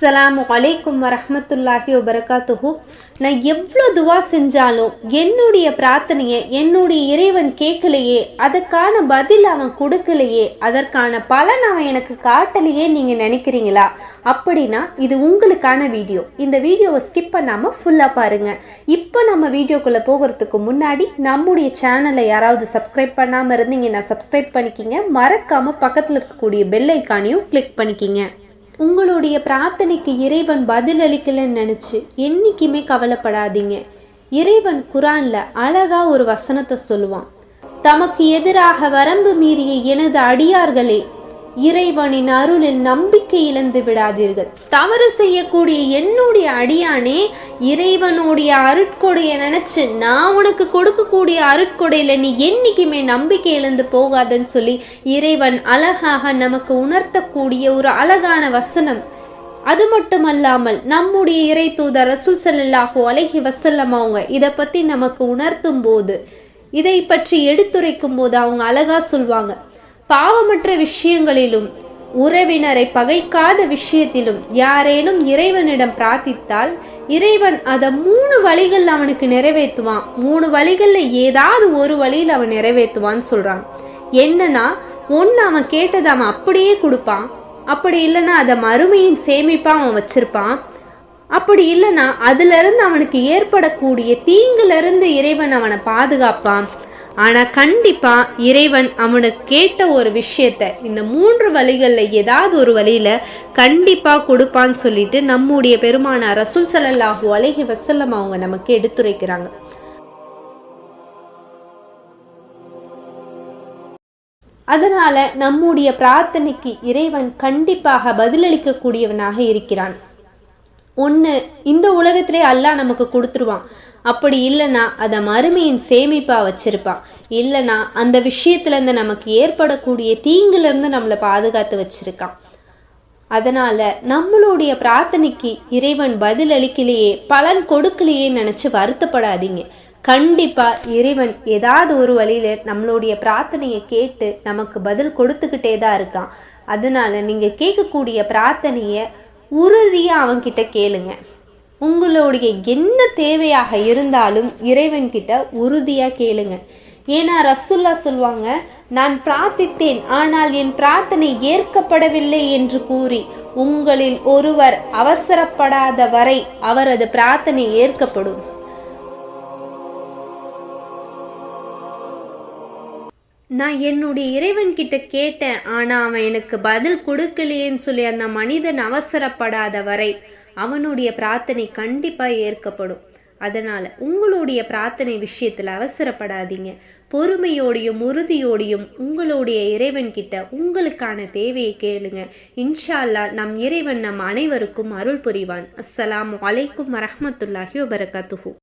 அஸ்ஸலாமு அலைக்கும் வரமத்துல்லாஹி வபரகாத்துஹு. நான் எவ்வளோ துவா செஞ்சாலும் என்னுடைய பிரார்த்தனையை என்னுடைய இறைவன் கேட்கலையே அதற்கான பதில் அவன் கொடுக்கலையே அதற்கான பலன் அவன் எனக்கு காட்டலையே நீங்கள் நினைக்கிறீங்களா? அப்படின்னா இது உங்களுக்கான வீடியோ. இந்த வீடியோவை ஸ்கிப் பண்ணாமல் ஃபுல்லாக பாருங்கள் இப்போ நம்ம வீடியோக்குள்ளே போகிறதுக்கு முன்னாடி நம்முடைய சேனலை யாராவது சப்ஸ்கிரைப் பண்ணாமல் இருந்தீங்கன்னா சப்ஸ்கிரைப் பண்ணிக்கிங்க. மறக்காமல் பக்கத்தில் இருக்கக்கூடிய பெல் ஐக்கானையும் கிளிக் பண்ணிக்கிங்க. உங்களுடைய பிரார்த்தனைக்கு இறைவன் பதில் அளிக்கலைன்னு நினச்சி என்றைக்குமே கவலைப்படாதீங்க. இறைவன் குரானில் அழகாக ஒரு வசனத்தை சொல்லுவான். தமக்கு எதிராக வரம்பு மீறிய எனது அடியார்களே இறைவனின் அருளில் நம்பிக்கை இழந்து விடாதீர்கள். தவறு செய்யக்கூடிய என்னுடைய அடியானே இறைவனுடைய அருட்கொடையை நினைச்சு நான் உனக்கு கொடுக்கக்கூடிய அருட்கொடையில நீ என்னைக்குமே நம்பிக்கை இழந்து போகாதன்னு சொல்லி இறைவன் அழகாக நமக்கு உணர்த்தக்கூடிய ஒரு அழகான வசனம். அது மட்டுமல்லாமல் நம்முடைய இறை தூதர் ரசூல் ஸல்லல்லாஹு அலைஹி வசல்லம் அவங்க இதை பற்றி நமக்கு உணர்த்தும் போது இதை பற்றி எடுத்துரைக்கும் போது அவங்க அழகாக சொல்வாங்க. பாவமற்ற விஷயங்களிலும் உறவினரை பகைக்காத விஷயத்திலும் யாரேனும் இறைவனிடம் பிரார்த்தித்தால் இறைவன் அதை மூணு வழிகள் அவனுக்கு நிறைவேற்றுவான். மூணு வழிகளில் ஏதாவது ஒரு வழியில் அவன் நிறைவேற்றுவான்னு சொல்கிறான் என்னன்னா ஒன்று அவன் கேட்டதை அவன் அப்படியே கொடுப்பான். அப்படி இல்லைன்னா அதை மறுமையின் சேமிப்பாக அவன் வச்சிருப்பான். அப்படி இல்லைன்னா அதுலேருந்து அவனுக்கு ஏற்படக்கூடிய தீங்குலேருந்து இறைவன் அவனை பாதுகாப்பான். ஆனால் கண்டிப்பாக இறைவன் அவனுக்கு கேட்ட ஒரு விஷயத்த இந்த மூன்று வழிகளில் ஏதாவது ஒரு வழியில் கண்டிப்பாக கொடுப்பான்னு சொல்லிட்டு நம்முடைய பெருமான ரசூல் ஸல்லல்லாஹு அலஹி வசல்லம் அவங்க நமக்கு எடுத்துரைக்கிறாங்க. அதனால் நம்முடைய பிரார்த்தனைக்கு இறைவன் கண்டிப்பாக பதிலளிக்கக்கூடியவனாக இருக்கிறான். ஒன்று இந்த உலகத்திலே அல்லாஹ் நமக்கு கொடுத்துருவான். அப்படி இல்லைன்னா அதை மறுமையின் சேமிப்பாக வச்சுருப்பான். இல்லைன்னா அந்த விஷயத்துலேருந்து நமக்கு ஏற்படக்கூடிய தீங்குலேருந்து நம்மளை பாதுகாத்து வச்சுருக்கான். அதனால் நம்மளுடைய பிரார்த்தனைக்கு இறைவன் பதில் அளிக்கலையே பலன் கொடுக்கலையே நினச்சி வருத்தப்படாதீங்க. கண்டிப்பாக இறைவன் ஏதாவது ஒரு வழியில் நம்மளுடைய பிரார்த்தனையை கேட்டு நமக்கு பதில் கொடுத்துக்கிட்டே தான் இருக்கான். அதனால் நீங்கள் கேட்கக்கூடிய பிரார்த்தனையை உறுதியாக அவன்கிட்ட கேளுங்க. உங்களுடைய என்ன தேவையாக இருந்தாலும் இறைவன்கிட்ட உறுதியாக கேளுங்க. ஏன்னா ரசுல்லா சொல்லுவாங்க நான் பிரார்த்தித்தேன் ஆனால் என் பிரார்த்தனை ஏற்கப்படவில்லை என்று கூறி உங்களில் ஒருவர் அவசரப்படாத வரை அவரது பிரார்த்தனை ஏற்கப்படும். நான் என்னுடைய இறைவன் கிட்ட கேட்டேன் ஆனா அவன் எனக்கு பதில் கொடுக்கலையேன்னு சொல்லி அந்த மனிதன் அவசரப்படாத வரை அவனுடைய பிரார்த்தனை கண்டிப்பா ஏற்கப்படும். அதனால உங்களுடைய பிரார்த்தனை விஷயத்துல அவசரப்படாதீங்க. பொறுமையோடையும் உறுதியோடையும் உங்களுடைய இறைவன் கிட்ட உங்களுக்கான தேவையை கேளுங்க. இன்ஷா அல்லாஹ் நம் இறைவன் நம் அனைவருக்கும் அருள் புரிவான். அஸ்ஸலாம் அலைக்கும் வரமத்துல்லாஹி வபரகத்துஹூ.